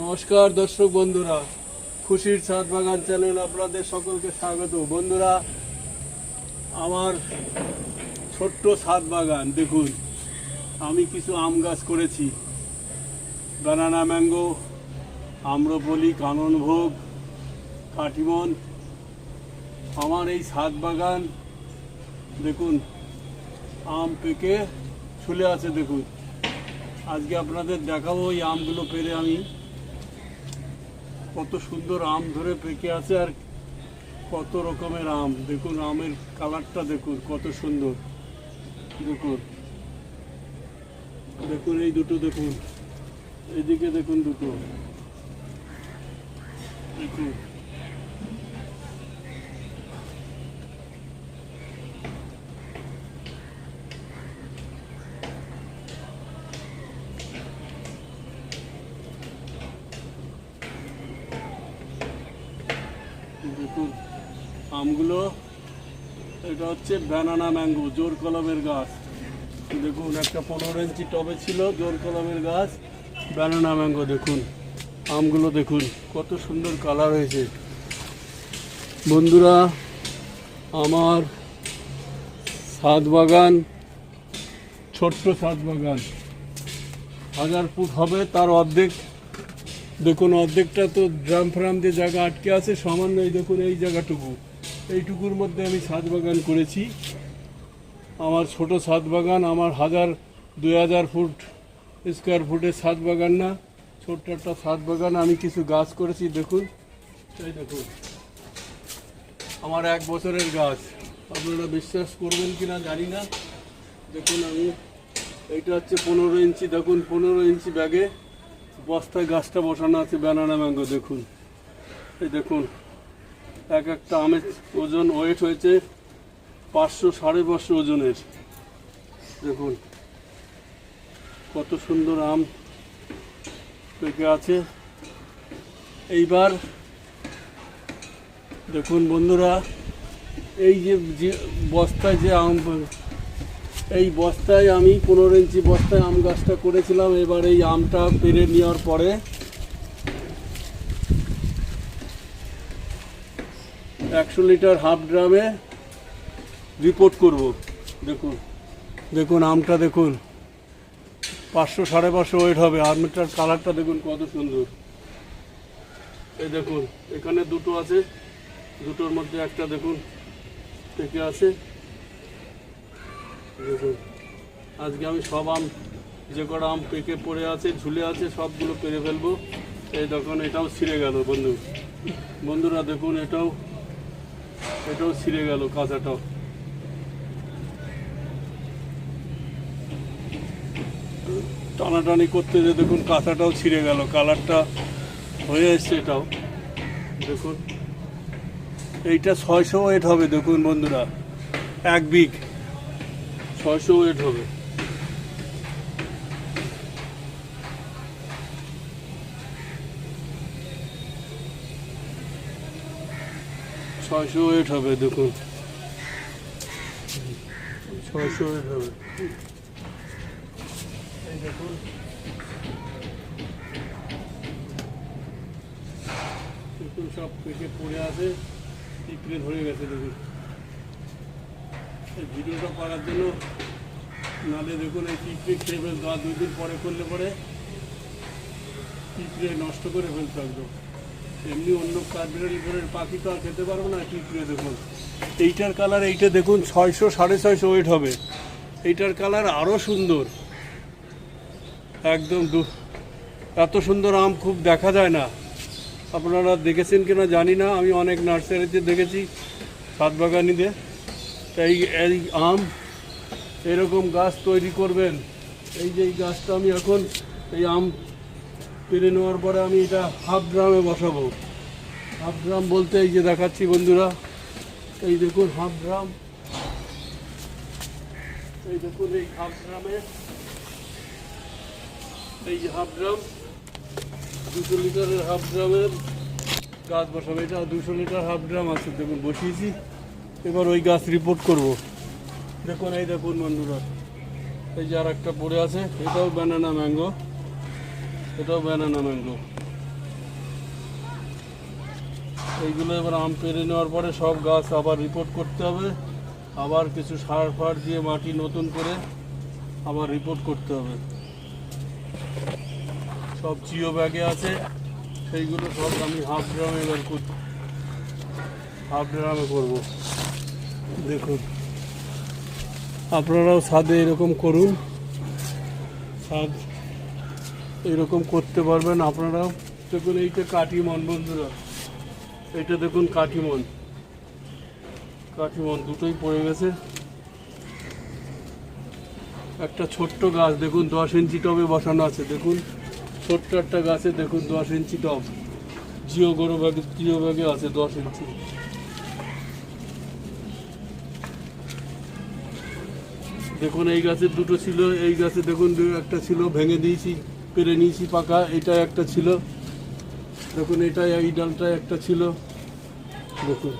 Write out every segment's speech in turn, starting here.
নমস্কার দর্শক বন্ধুরা, খুশির ছাদ বাগান চ্যানেল আপনাদের সকলকে স্বাগত। বন্ধুরা, আমার ছোট্ট ছাদ বাগান, দেখুন, আমি কিছু আম গাছ করেছি। বানানা ম্যাঙ্গো, আম্রপলি, কাননভোগ, কাটিমন। আমার এই ছাদ বাগান, দেখুন, আম পেকে ঝুলে আছে, দেখুন। আজকে আপনাদের দেখাবো এই আমগুলো পেরে আমি। কত সুন্দর আম ধরে পেকে আছে আর কত রকমের আম। দেখুন, আমের কালারটা দেখুন, কত সুন্দর। দেখুন। দেখুন, এই দুটো দেখুন। এদিকে দেখুন দুটো। দেখুন। আমগুলো এটা হচ্ছে ব্যানানা ম্যাঙ্গো জোর কলমের গাছ। দেখুন, একটা পনেরো ইঞ্চি টবে ছিল, জোর কলমের গাছ। ব্যানানা ম্যাঙ্গো দেখুন। আমগুলো দেখুন, কত সুন্দর কালার হয়েছে। বন্ধুরা, আমার ছাদ বাগান, ছোট্ট ছাদ বাগান। হাজার ফুট হবে, তার অর্ধেক। দেখুন, অর্ধেকটা তো ড্রাম ফ্রাম দিয়ে জায়গা আটকে আছে, সামান্য এই দেখুন, এই জায়গাটুকু। এইটুকুর মধ্যে আমি ছাদ বাগান করেছি। আমার ছোট ছাদ বাগান, আমার হাজার দুই হাজার ফুট স্কোয়ার ফুটের ছাদ বাগান না, ছোট্ট একটা ছাদ বাগান আমি কিছু গাছ করেছি, দেখুন। এই দেখুন। আমার এক বছরের গাছ। আপনারা বিশ্বাস করবেন কি না জানি না। দেখুন আমি, এইটা হচ্ছে পনেরো ইঞ্চি, দেখুন, পনেরো ইঞ্চি ব্যাগে বস্তায় গাছটা বসানো আছে, ব্যানানা ম্যাঙ্গো, দেখুন। এই দেখুন। এক একটা আমের ওজন ওয়েট হয়েছে পাঁচশো সাড়ে পাঁচশো ওজনের। দেখুন, কত সুন্দর আম পেকে আছে। এইবার দেখুন বন্ধুরা, এই যে বস্তায় যে আম এই বস্তায় আমি পনেরো ইঞ্চি বস্তায় আম গাছটা করেছিলাম। এবার এই আমটা পেরে নেওয়ার পরে একশো লিটার হাফ ড্রামে রিপোর্ট করব। দেখুন। দেখুন আমটা দেখুন। পাঁচশো সাড়ে পাঁচশো ওয়েট হবে। আমটার কালারটা দেখুন কত সুন্দর। এই দেখুন এখানে দুটো আছে। দুটোর মধ্যে একটা দেখুন থেকে আছে। দেখুন আজকে আমি সব আম যে কটা আম পেকে পড়ে আছে ঝুলে আছে সবগুলো পেরে ফেলব। এই দেখুন এটাও ছিঁড়ে গেল বন্ধু। বন্ধুরা দেখুন এটাও এটাও ছিঁড়ে গেল কাঁচাটাও টানাটানি করতে যে দেখুন কাঁচাটাও ছিঁড়ে গেল, কালারটা হয়ে এসছে এটাও। দেখুন, এইটা ছয়শো ওয়েট হবে, দেখুন বন্ধুরা, এক বিঘ। ছয়শো ওয়েট হবে। ছয়শো ওয়েট হবে দেখুন। ছয়শো ওয়েট হবে। এই দেখুন দেখুন সব পেকে পড়ে আছে পিঁপড়ে ধরে গেছে দেখুন। এই ভিডিওটা করার জন্য নালে দেখুন এই পিঁপড়ে খেয়ে ফেলতো আর দুই দিন পরে করলে পরে পিঁপড়ে নষ্ট করে ফেলতো একদম। এমনি অন্য কাঠবিড়ালি করে পাখি তো আর খেতে পারব না পিঁপড়ে দেখুন এইটার কালার এইটা দেখুন, ছয়শো, সাড়ে ছয়শো ওয়েট হবে। এইটার কালার আরও সুন্দর। একদম এত সুন্দর আম খুব দেখা যায় না। আপনারা দেখেছেন কিনা জানি না, আমি অনেক নার্সারিতে দেখেছি সাত বাগানিতে এই এই আম এরকম গাছ তৈরি করবেন। এই যে এই গাছটা আমি এখন, এই আম পেরে নেওয়ার পরে আমি এটা হাফ ড্রামে বসাবো। হাফ ড্রাম বলতে এই যে দেখাচ্ছি বন্ধুরা, এই দেখুন হাফ ড্রাম এই দেখুন এই হাফ ড্রামে এই যে হাফ ড্রাম দুশো লিটারের হাফ ড্রামের গাছ বসাবো। এটা দুশো লিটার হাফ ড্রাম আছে, দেখুন বসিয়েছি। এবার ওই গাছ রিপোর্ট করব। দেখুন, এই দেখুন বন্ধুরা, এই যে আর একটা পড়ে আছে, এটাও ব্যানানা ম্যাঙ্গো এটাও ব্যানানা ম্যাঙ্গো এইগুলো এবার আম পেরে নেওয়ার পরে সব গাছ আবার রিপোর্ট করতে হবে। আবার কিছু সার ফার দিয়ে মাটি নতুন করে আবার রিপোর্ট করতে হবে। সব জিও ব্যাগে আছে, সেইগুলো সব আমি হাফ ড্রামে এবার হাফ ড্রামে করব। দেখুন। আপনারাও ছাদে এরকম করুন। ছাদ এরকম করতে পারবেন আপনারা। দেখুন এইটা কাঠিমন, বন্ধুরা। এটা দেখুন, কাঠিমন। কাঠিমন দুটোই পড়ে গেছে। একটা ছোট্ট গাছ, দেখুন, দশ ইঞ্চি টবে বসানো আছে, দেখুন। ছোট্ট একটা গাছে, দেখুন, দশ ইঞ্চি টব। জিও গরু ব্যাগে, জিও ব্যাগে আছে দশ ইঞ্চি। দেখুন, এই গাছের দুটো ছিল, এই গাছে, দেখুন একটা ছিল, ভেঙে দিয়েছি। পেরে নিয়েছি পাকা এটা একটা ছিল। দেখুন এটা এই ডালটা একটা ছিল। দেখুন।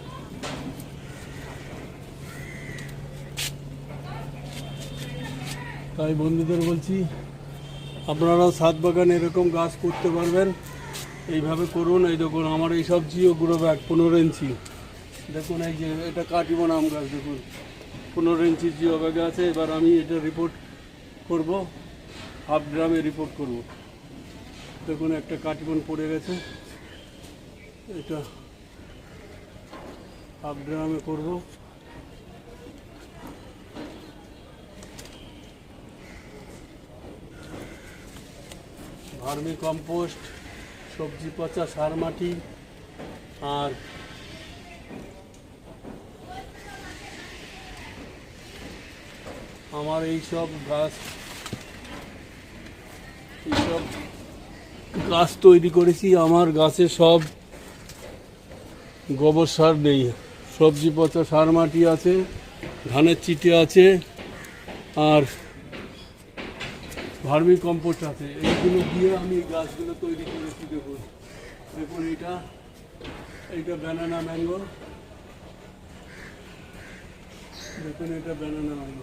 তাই বন্ধুদের বলছি, আপনারাও ছাদ বাগানে এরকম গাছ করতে পারবেন। এইভাবে করুন। এই দেখুন, আমার এই সব জিও গুঁড়ো ব্যাগ, পনেরো ইঞ্চি। দেখুন, এই যে এটা কাটিমন আম গাছ, দেখুন। পনেরো ইঞ্চি জিও ব্যাগে আছে। এবার আমি এটা রিপোর্ট করব। হাফ ড্রামে রিপোর্ট করব। দেখুন, একটা কাটিমন পড়ে গেছে। এটা হাফ ড্রামে করব। ভার্মি কম্পোস্ট সবজি পচা, সার মাটি, আর আমার এই সব গাছ এইসব গাছ তৈরি করেছি, আমার গাছে সব গোবর সার নেই। সবজি পচা সার মাটি আছে, ধানের চিটে আছে, আর ভার্মি কম্পোস্ট আছে। এইগুলো দিয়ে আমি গাছগুলো তৈরি করেছি, দেখুন। দেখুন এটা, এইটা ব্যানানা ম্যাঙ্গো দেখুন এটা ব্যানানা ম্যাঙ্গো banana mango.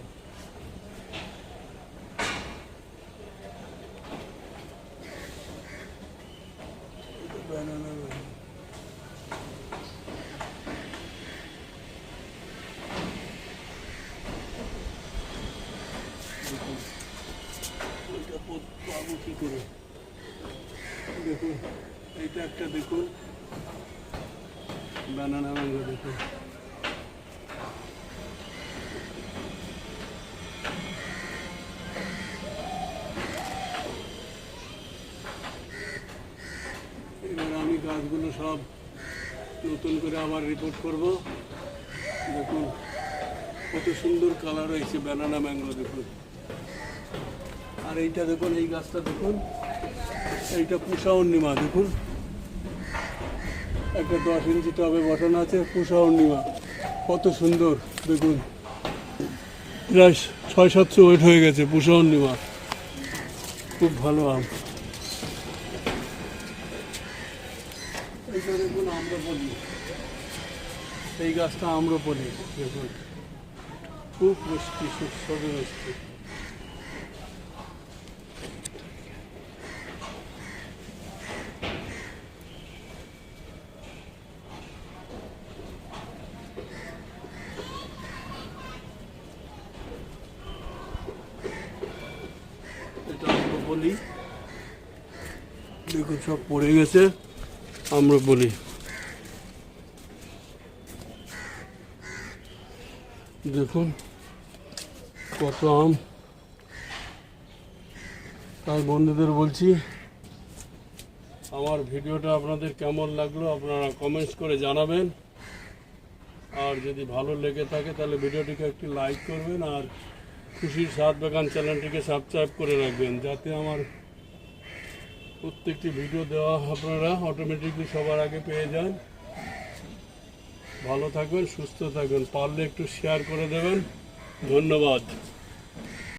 দেখুন, এটা পো- পাবো কি করে? দেখুন এইটা একটা দেখুন বানানা ম্যাঙ্গো দেখুন সব নতুন করে আবার রিপোর্ট করব। দেখুন, কত সুন্দর কালার হয়েছে ব্যানানা ম্যাঙ্গো দেখুন। আর এইটা দেখুন, এই গাছটা দেখুন। এইটা পুষা অর্ণিমা দেখুন। একটা দশ ইঞ্চি টবে বসানো আছে, পুষা অর্ণিমা কত সুন্দর, দেখুন। প্রায় ছয় সাতশো ওয়েট হয়ে গেছে পুষা অর্ণিমা খুব ভালো আম। এই গাছটা আম্রপলি দেখুন। খুব মিষ্টি সুস্বাদু মিষ্টি। এটা দেখুন সব পড়ে গেছে। আমরা বলি। দেখুন কত আম। তাই বন্ধুদের বলছি, আমার ভিডিওটা আপনাদের কেমন লাগল আপনারা কমেন্টস করে জানাবেন। আর যদি ভালো লেগে থাকে তাহলে ভিডিওটিকে একটি লাইক করবেন আর খুশির সাত বাগান চ্যানেলটিকে সাবস্ক্রাইব করে রাখবেন, যাতে আমার প্রত্যেকটি ভিডিও দেওয়া আপনারা অটোমেটিকলি সবার আগে পেয়ে যান। ভালো থাকবেন, সুস্থ থাকবেন, পারলে একটু শেয়ার করে দেবেন। ধন্যবাদ।